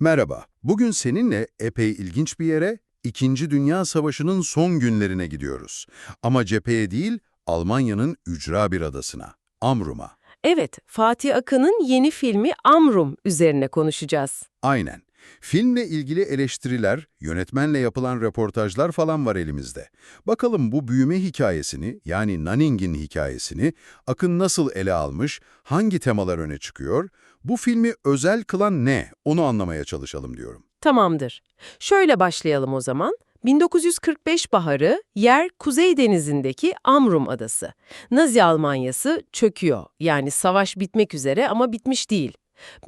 Merhaba, bugün seninle epey ilginç bir yere, İkinci Dünya Savaşı'nın son günlerine gidiyoruz. Ama cepheye değil, Almanya'nın ücra bir adasına, Amrum'a. Evet, Fatih Akın'ın yeni filmi Amrum üzerine konuşacağız. Aynen. Filmle ilgili eleştiriler, yönetmenle yapılan röportajlar falan var elimizde. Bakalım bu büyüme hikayesini, yani Nanning'in hikayesini, Akın nasıl ele almış, hangi temalar öne çıkıyor, bu filmi özel kılan ne, onu anlamaya çalışalım diyorum. Tamamdır. Şöyle başlayalım o zaman. 1945 baharı yer Kuzey Denizi'ndeki Amrum Adası. Nazi Almanyası çöküyor. Yani savaş bitmek üzere ama bitmiş değil.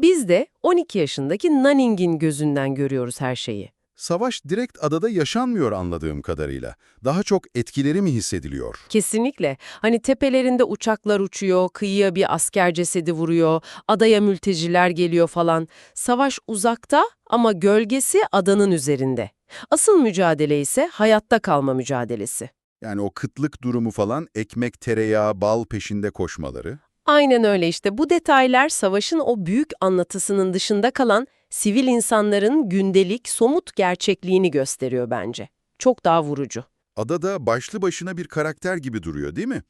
Biz de 12 yaşındaki Nanning'in gözünden görüyoruz her şeyi. Savaş direkt adada yaşanmıyor anladığım kadarıyla. Daha çok etkileri mi hissediliyor? Kesinlikle. Hani tepelerinde uçaklar uçuyor, kıyıya bir asker cesedi vuruyor, adaya mülteciler geliyor falan. Savaş uzakta ama gölgesi adanın üzerinde. Asıl mücadele ise hayatta kalma mücadelesi. Yani o kıtlık durumu falan, ekmek, tereyağı, bal peşinde koşmaları. Aynen öyle işte. Bu detaylar savaşın o büyük anlatısının dışında kalan sivil insanların gündelik, somut gerçekliğini gösteriyor bence. Çok daha vurucu. Adada başlı başına bir karakter gibi duruyor değil mi?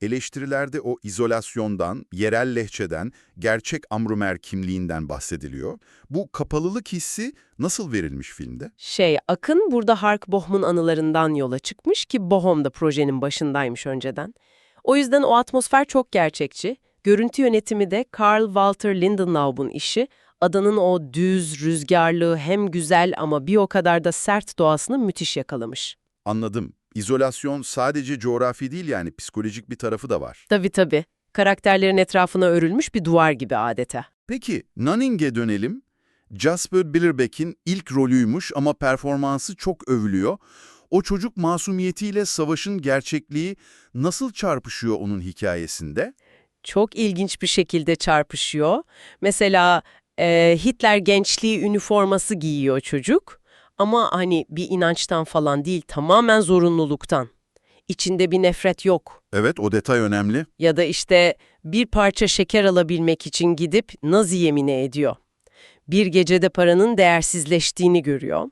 Eleştirilerde o izolasyondan, yerel lehçeden, gerçek Amrumer kimliğinden bahsediliyor. Bu kapalılık hissi nasıl verilmiş filmde? Şey, Akın burada Hark Bohm'un anılarından yola çıkmış ki Bohom da projenin başındaymış önceden. O yüzden o atmosfer çok gerçekçi. Görüntü yönetimi de Karl Walter Lindenlaub'un işi. Adanın o düz, rüzgarlı, hem güzel ama bir o kadar da sert doğasını müthiş yakalamış. Anladım. İzolasyon sadece coğrafi değil yani psikolojik bir tarafı da var. Tabii tabii. Karakterlerin etrafına örülmüş bir duvar gibi adeta. Peki Nunning'e dönelim. Jasper Billerbeck'in ilk rolüymüş ama performansı çok övülüyor. O çocuk masumiyetiyle savaşın gerçekliği nasıl çarpışıyor onun hikayesinde? Çok ilginç bir şekilde çarpışıyor. Mesela e, Hitler gençliği üniforması giyiyor çocuk. Ama hani bir inançtan falan değil, tamamen zorunluluktan. İçinde bir nefret yok. Evet, o detay önemli. Ya da işte bir parça şeker alabilmek için gidip Nazi yemini ediyor. Bir gecede paranın değersizleştiğini görüyor.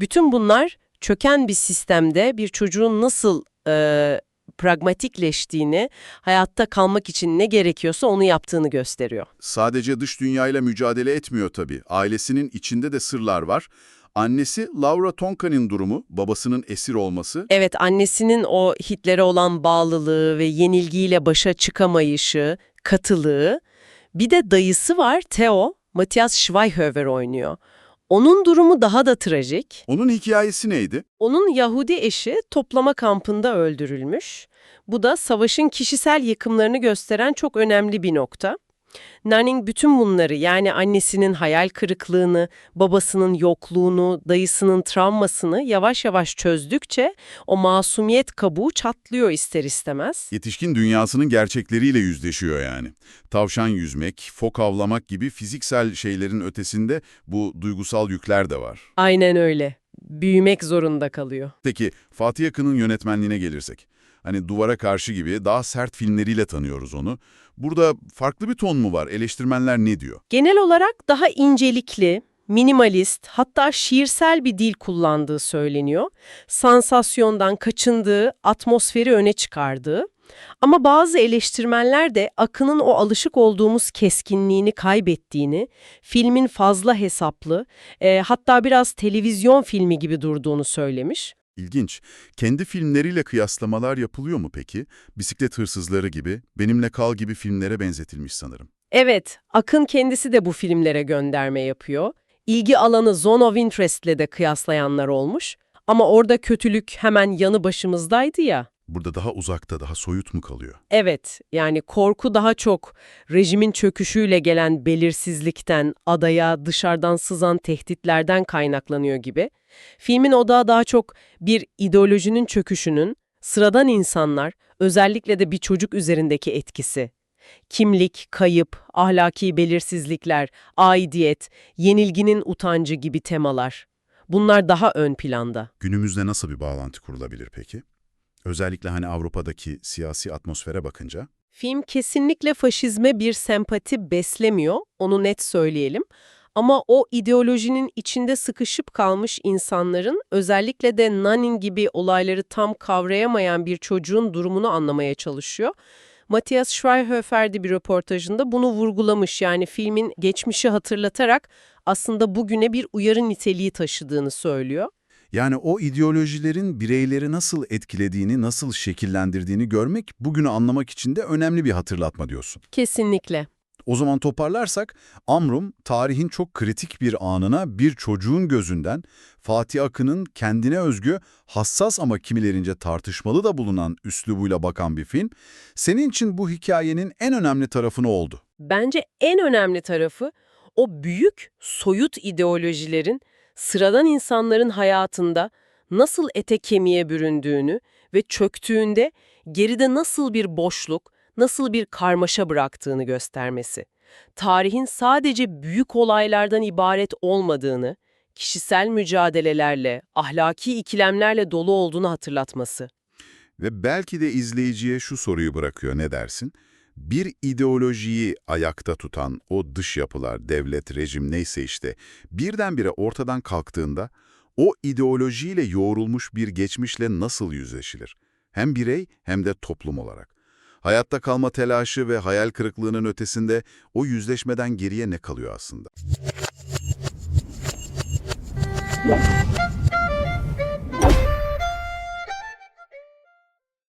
Bütün bunlar çöken bir sistemde bir çocuğun nasıl e, pragmatikleştiğini, hayatta kalmak için ne gerekiyorsa onu yaptığını gösteriyor. Sadece dış dünyayla mücadele etmiyor tabii. Ailesinin içinde de sırlar var. Annesi Laura Tonka'nın durumu, babasının esir olması. Evet, annesinin o Hitler'e olan bağlılığı ve yenilgiyle başa çıkamayışı, katılığı. Bir de dayısı var, Theo, Matthias Schweighöfer oynuyor. Onun durumu daha da trajik. Onun hikayesi neydi? Onun Yahudi eşi toplama kampında öldürülmüş. Bu da savaşın kişisel yıkımlarını gösteren çok önemli bir nokta. Nanning bütün bunları yani annesinin hayal kırıklığını, babasının yokluğunu, dayısının travmasını yavaş yavaş çözdükçe o masumiyet kabuğu çatlıyor ister istemez. Yetişkin dünyasının gerçekleriyle yüzleşiyor yani. Tavşan yüzmek, fok avlamak gibi fiziksel şeylerin ötesinde bu duygusal yükler de var. Aynen öyle. Büyümek zorunda kalıyor. Peki Fatih Akın'ın yönetmenliğine gelirsek. Hani Duvara Karşı gibi daha sert filmleriyle tanıyoruz onu. Burada farklı bir ton mu var? Eleştirmenler ne diyor? Genel olarak daha incelikli, minimalist, hatta şiirsel bir dil kullandığı söyleniyor. Sansasyondan kaçındığı, atmosferi öne çıkardığı. Ama bazı eleştirmenler de Akın'ın o alışık olduğumuz keskinliğini kaybettiğini, filmin fazla hesaplı, e, hatta biraz televizyon filmi gibi durduğunu söylemiş. İlginç. Kendi filmleriyle kıyaslamalar yapılıyor mu peki? Bisiklet Hırsızları gibi, Benimle Kal gibi filmlere benzetilmiş sanırım. Evet, Akın kendisi de bu filmlere gönderme yapıyor. İlgi alanı Zone of Interest'le de kıyaslayanlar olmuş. Ama orada kötülük hemen yanı başımızdaydı ya. Burada daha uzakta, daha soyut mu kalıyor? Evet, yani korku daha çok rejimin çöküşüyle gelen belirsizlikten, adaya dışarıdan sızan tehditlerden kaynaklanıyor gibi. Filmin odağı daha çok bir ideolojinin çöküşünün, sıradan insanlar, özellikle de bir çocuk üzerindeki etkisi. Kimlik, kayıp, ahlaki belirsizlikler, aidiyet, yenilginin utancı gibi temalar. Bunlar daha ön planda. Günümüzde nasıl bir bağlantı kurulabilir peki? Özellikle hani Avrupa'daki siyasi atmosfere bakınca. Film kesinlikle faşizme bir sempati beslemiyor, onu net söyleyelim. Ama o ideolojinin içinde sıkışıp kalmış insanların, özellikle de Nanin gibi olayları tam kavrayamayan bir çocuğun durumunu anlamaya çalışıyor. Matthias Schweighöfer'de bir röportajında bunu vurgulamış. Yani filmin geçmişi hatırlatarak aslında bugüne bir uyarı niteliği taşıdığını söylüyor. Yani o ideolojilerin bireyleri nasıl etkilediğini, nasıl şekillendirdiğini görmek, bugünü anlamak için de önemli bir hatırlatma diyorsun. Kesinlikle. O zaman toparlarsak, Amrum, tarihin çok kritik bir anına bir çocuğun gözünden Fatih Akın'ın kendine özgü, hassas ama kimilerince tartışmalı da bulunan üslubuyla bakan bir film. Senin için bu hikayenin en önemli tarafı ne oldu? Bence en önemli tarafı o büyük, soyut ideolojilerin sıradan insanların hayatında nasıl ete kemiğe büründüğünü ve çöktüğünde geride nasıl bir boşluk, nasıl bir karmaşa bıraktığını göstermesi. Tarihin sadece büyük olaylardan ibaret olmadığını, kişisel mücadelelerle, ahlaki ikilemlerle dolu olduğunu hatırlatması. Ve belki de izleyiciye şu soruyu bırakıyor, ne dersin? Bir ideolojiyi ayakta tutan o dış yapılar, devlet, rejim neyse işte, birdenbire ortadan kalktığında o ideolojiyle yoğrulmuş bir geçmişle nasıl yüzleşilir? Hem birey hem de toplum olarak. Hayatta kalma telaşı ve hayal kırıklığının ötesinde o yüzleşmeden geriye ne kalıyor aslında?